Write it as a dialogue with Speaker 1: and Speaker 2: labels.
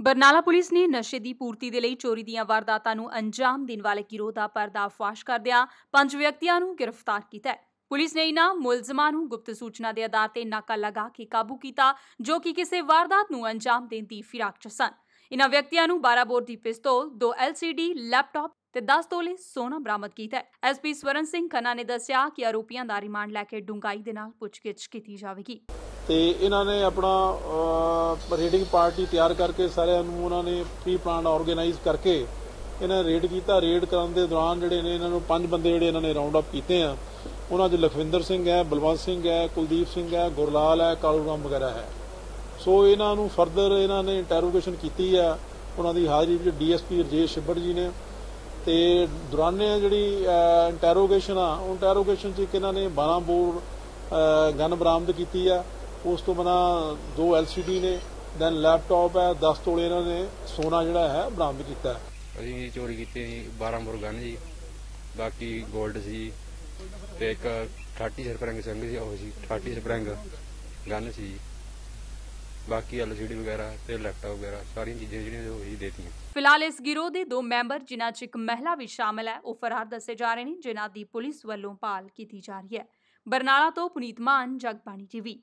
Speaker 1: Barnala police ਨੇ ਨਸ਼ੇ ਦੀ ਪੂਰਤੀ ਦੇ ਲਈ ਚੋਰੀ ਦੀਆਂ ਵਾਰਦਾਤਾਂ ਨੂੰ ਅੰਜਾਮ ਦੇਣ ਵਾਲੇ ਗਿਰੋਹ ਦਾ ਪਰਦਾਫਾਸ਼ ਕਰਦਿਆਂ ਪੰਜ ਵਿਅਕਤੀਆਂ ਨੂੰ ਗ੍ਰਿਫਤਾਰ ਕੀਤਾ ਹੈ। ਪੁਲਿਸ ਨੇ ਇਨ੍ਹਾਂ ਮੁਲਜ਼ਮਾਂ ਨੂੰ ਗੁਪਤ ਸੂਚਨਾ ਦੇ ਆਧਾਰ ਤੇ ਨਾਕਾ ਲਗਾ ਕੇ ਕਾਬੂ ਕੀਤਾ ਜੋ ਕਿ ਕਿਸੇ ਵਾਰਦਾਤ ਨੂੰ ਅੰਜਾਮ ਦੇਣ ਦੀ ਫਿਰਾਕ 'ਚ ਸਨ। ਇਨ੍ਹਾਂ ਵਿਅਕਤੀਆਂ ਨੂੰ 12 ਬੋਰ ਦੀ ਪਿਸਤੌਲ, ਦੋ LCD ਲੈਪਟਾਪ ਤੇ 10 ਤੋਲੇ ਸੋਨਾ ਬਰਾਮਦ ਕੀਤਾ ਹੈ। ਐਸਪੀ ਸਵਰਨ ਸਿੰਘ ਖੰਨਾ ਨੇ ਦੱਸਿਆ ਕਿ ਆਰੋਪੀਆਂ ਦਾ ਰਿਮਾਂਡ ਲੈ ਕੇ ਡੂੰਘਾਈ ਦੇ ਨਾਲ ਪੁੱਛਗਿੱਛ ਕੀਤੀ ਜਾਵੇਗੀ।
Speaker 2: ਤੇ ਇਹਨਾਂ ਨੇ ਆਪਣਾ ਰੇਡਿੰਗ ਪਾਰਟੀ ਤਿਆਰ ਕਰਕੇ ਸਾਰਿਆਂ ਨੂੰ ਉਹਨਾਂ ਨੇ ਪ੍ਰੀ ਪਲਾਨ ਆਰਗੇਨਾਈਜ਼ ਕਰਕੇ ਇਹਨਾਂ ਨੇ ਰੇਡ ਕੀਤਾ। ਰੇਡ ਕਰਨ ਦੇ ਦੌਰਾਨ ਜਿਹੜੇ ਨੇ ਇਹਨਾਂ ਨੂੰ ਪੰਜ ਬੰਦੇ ਜਿਹੜੇ ਇਹਨਾਂ ਨੇ ਰਾਉਂਡ ਅਪ ਕੀਤੇ ਆ। ਉਹਨਾਂ 'ਚ ਲਖਵਿੰਦਰ ਸਿੰਘ ਹੈ, ਬਲਵੰਤ ਸਿੰਘ ਹੈ, ਕੁਲਦੀਪ ਸਿੰਘ ਹੈ, ਗੁਰਲਾਲ ਹੈ ਕਾਲੂ ਰਾਮ ਵਗੈਰਾ ਹੈ। ਸੋ ਇਹਨਾਂ ਨੂੰ ਫਰਦਰ ਇਹਨਾਂ ਨੇ ਇੰਟਰੋਗੇਸ਼ਨ ਕੀਤੀ ਆ। ਉਹਨਾਂ ਦੀ ਹਾਜ਼ਰੀ ਵਿੱਚ ਡੀਐਸਪੀ ਰਜੇਸ਼ ਛਿੱਬੜ ਜੀ ਨੇ। ਤੇ ਦੌਰਾਨੇ ਜਿਹੜੀ ਇੰਟਰੋਗੇਸ਼ਨ ਆ, ਉਹ ਇੰਟਰੋਗੇਸ਼ਨ 'ਚ ਇੱਕ ਇਹਨਾਂ ਨੇ 12 ਬੋਰ ਗਨ ਬਰਾਮਦ ਕੀਤੀ ਆ। ਉਸ ਤੋਂ ਬਿਨਾਂ ਦੋ ਐਲਸੀਡੀ ਨੇ ਦੈਨ ਲੈਪਟਾਪ ਹੈ 10 ਤੋਲੇ ਇਹਨਾਂ ਨੇ ਸੋਨਾ ਜਿਹੜਾ ਹੈ ਬਰਾਮਦ ਕੀਤਾ ਹੈ।
Speaker 3: ਅਸੀਂ ਚੋਰੀ ਕੀਤੀ ਜੀ 12 ਬੋਰ ਗਨ ਜੀ ਬਾਕੀ 골ਡ ਸੀ ਤੇ ਇੱਕ 30 ਸਪਰਿੰਗ ਸਿੰਘ ਸੀ ਉਹ ਸੀ 30 ਸਪਰਿੰਗ ਗਨ ਸੀ ਜੀ। ਬਾਕੀ ਐਲਸੀਡੀ ਵਗੈਰਾ ਤੇ ਲੈਪਟਾਪ ਵਗੈਰਾ ਸਾਰੀਆਂ ਚੀਜ਼ਾਂ ਜਿਹੜੀਆਂ ਉਹ ਹੀ ਦੇਤੀਆਂ।
Speaker 1: ਫਿਲਹਾਲ ਇਸ ਗਿਰੋਹ ਦੇ ਦੋ ਮੈਂਬਰ ਜਿਨ੍ਹਾਂ 'ਚ ਇੱਕ ਮਹਿਲਾ ਵੀ ਸ਼ਾਮਲ ਹੈ ਉਹ ਫਰਾਰ ਦੱਸੇ ਜਾ ਰਹੇ ਨੇ ਜਿਨ੍ਹਾਂ ਦੀ ਪੁਲਿਸ ਵੱਲੋਂ ਭਾਲ ਕੀਤੀ ਜਾ ਰਹੀ ਹੈ। ਬਰਨਾਲਾ ਤੋਂ ਪੁਨੀਤ ਮਾਨ ਜਗਬਾਣੀ ਟੀਵੀ।